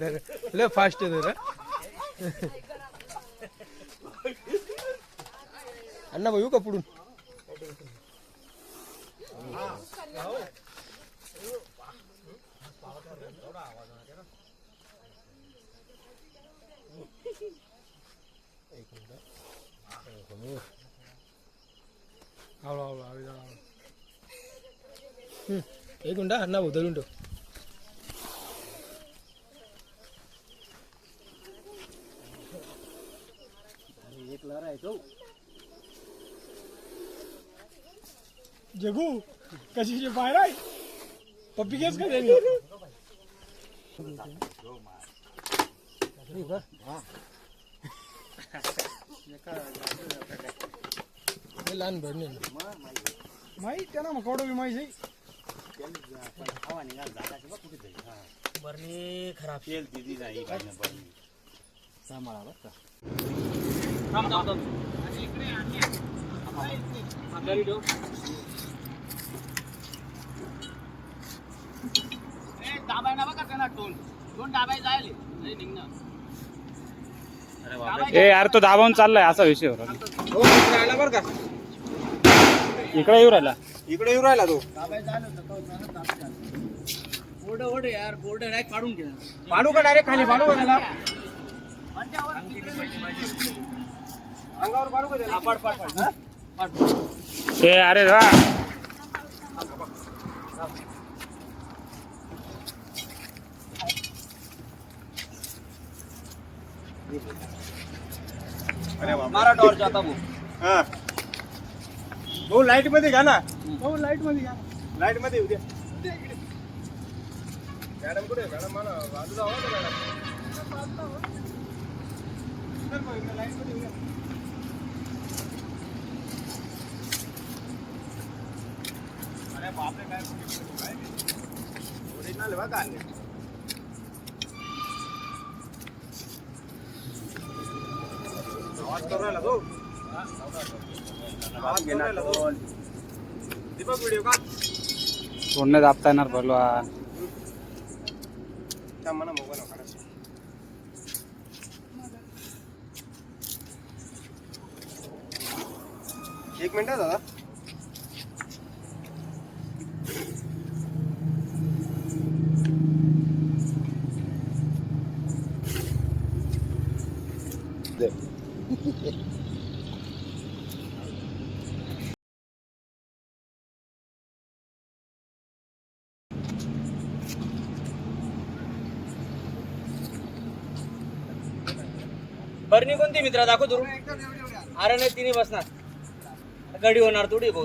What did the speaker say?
ಇದ್ದಾರೆ ಇಲ್ಲ ಫಾಸ್ಟ್ ಇದ್ದಾರೆ ಅಣ್ಣ ಇವು ಕಪ್ಪುಡು అవును అవును అవి ఏకుండా అన్న వదులుంటావు हा, ठेव जगू कशी बाहेर आहे पप्पी केस का त्यांनी हे लहान भरणे माहीत त्यांना मग केवढं बी माहिती बरणी खराब तेल दिदी नाही. सांभाळा बरं का दाबाय ना बघा त्यांना टोन टोन दाबाय जायले. नाही निघणं अरे बापरे. ए यार तो दाबावून चाललाय असा विषय होता. हो आला बरं का. इकडे येऊ राहिला. इकडे येऊ राहिला तो. दाबाय जायला होतं तो चालत दाबत्या. बोर्ड ओढ यार बोर्ड डायरेक्ट काढून घे. पाडू का डायरेक्ट खाली? पाडू का ए अरे वा. मारा टॉर्च आता भाऊ हा. भाऊ लाइटमध्ये घ्या ना हो लाइटमध्ये घ्या लाइटमध्ये येऊ द्या मॅडम कुठे मॅडम मला बाजूला का मॅडम लाइटमध्ये येऊ द्या. अरे बापरे काय ओरिजिनल बघा आवाज करू राहिला तो? आवाज करू राहिला तो? दीपक व्हिडिओ का पूर्ण दाबता येणार बलवान त्या म्हणा मोबाईल काढा. एक मिनिट दादा. बरणी कोणती मित्रा दाखव तू अरे नाही तिने बसणार. गडी होणार थोडी भाऊ